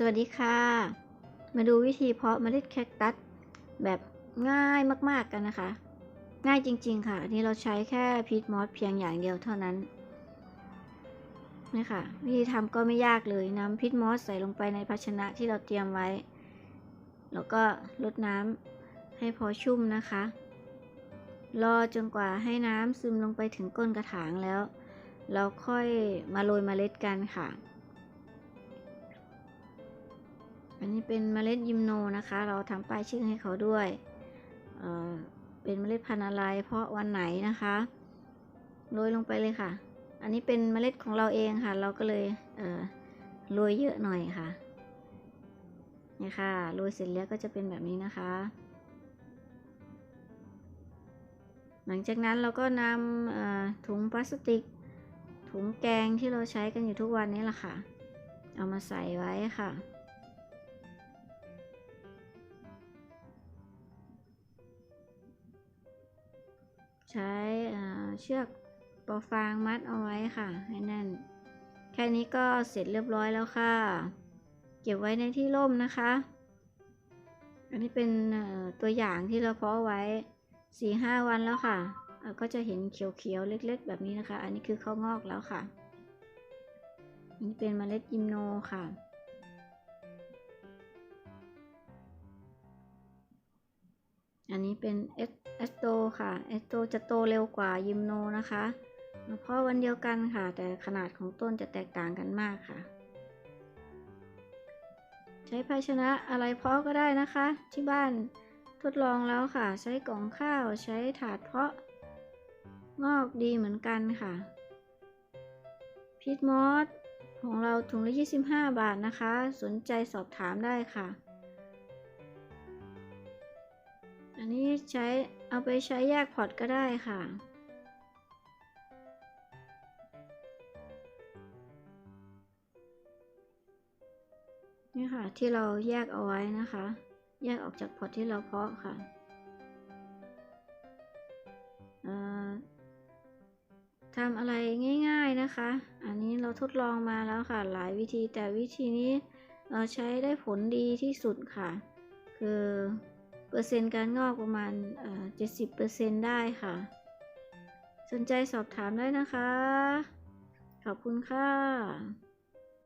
สวัสดีค่ะ มาดูวิธีเพาะเมล็ดแคคตัสแบบง่ายมากๆกันนะคะ ง่ายจริงๆค่ะอันนี้เราใช้แค่พีทมอสเพียงอย่างเดียวเท่านั้นนี่ค่ะวิธีทำก็ไม่ยากเลยนำพีทมอสใส่ลงไปในภาชนะที่เราเตรียมไว้ แล้วก็ลดน้ำให้พอชุ่มนะคะ รอจนกว่าให้น้ำซึมลงไปถึงก้นกระถางแล้ว เราค่อยมาโรยเมล็ดกันค่ะ นี้เป็นเมล็ดยิมโนนะคะ เราทำป้ายชื่อให้เขาด้วยเเป็นเมล็ดพันธุ์อะไร เพราะวันไหนนะคะโรยลงไปเลยค่ะ อันนี้เป็นเมล็ดของเราเองค่ะ เราก็เลยโรยเยอะหน่อยค่ะนี่ค่ะโรยเสร็จแล้วก็จะเป็นแบบนี้นะคะ หลังจากนั้นเราก็นำถุงพลาสติก ถุงแกงที่เราใช้กันอยู่ทุกวันนี้แหละค่ะ เอามาใส่ไว้ค่ะ ใช้เชือกปอฟางมัดเอาไว้ค่ะให้แน่น แค่นี้ก็เสร็จเรียบร้อยแล้วค่ะ เก็บไว้ในที่ร่มนะคะ อันนี้เป็นตัวอย่างที่เราเพาะไว้สี่ห้าวันแล้วค่ะ ก็จะเห็นเขียวๆเล็ก ๆ แบบนี้นะคะ อันนี้คือข้าวงอกแล้วค่ะอันนี้เป็นเมล็ดยิมโนค่ะ อันนี้เป็นเอสเอสโตค่ะเอสโตจะโตเร็วกว่ายิมโนนะคะเพราะวันเดียวกันค่ะ แต่ขนาดของต้นจะแตกต่างกันมากค่ะ ใช้ภาชนะอะไรเพาะก็ได้นะคะ ที่บ้านทดลองแล้วค่ะ ใช้กล่องข้าวใช้ถาดเพาะ งอกดีเหมือนกันค่ะพีทมอสของเราถุงละ 25 บาทนะคะ สนใจสอบถามได้ค่ะ นนี้ใช้เอาไปใช้แยกพอร์ตก็ได้ค่ะนี่ค่ะที่เราแยกเอาไว้นะคะ แยกออกจากพอร์ตที่เราเพาะค่ะทำอะไรง่ายๆนะคะ อันนี้เราทดลองมาแล้วค่ะ หลายวิธีแต่วิธีนี้เราใช้ได้ผลดีที่สุดค่ะ คือ เปอร์เซ็นต์การงอกประมาณเจ็ดสิบเปอร์เซ็นต์ได้ค่ะ สนใจสอบถามได้นะคะ ขอบคุณค่ะ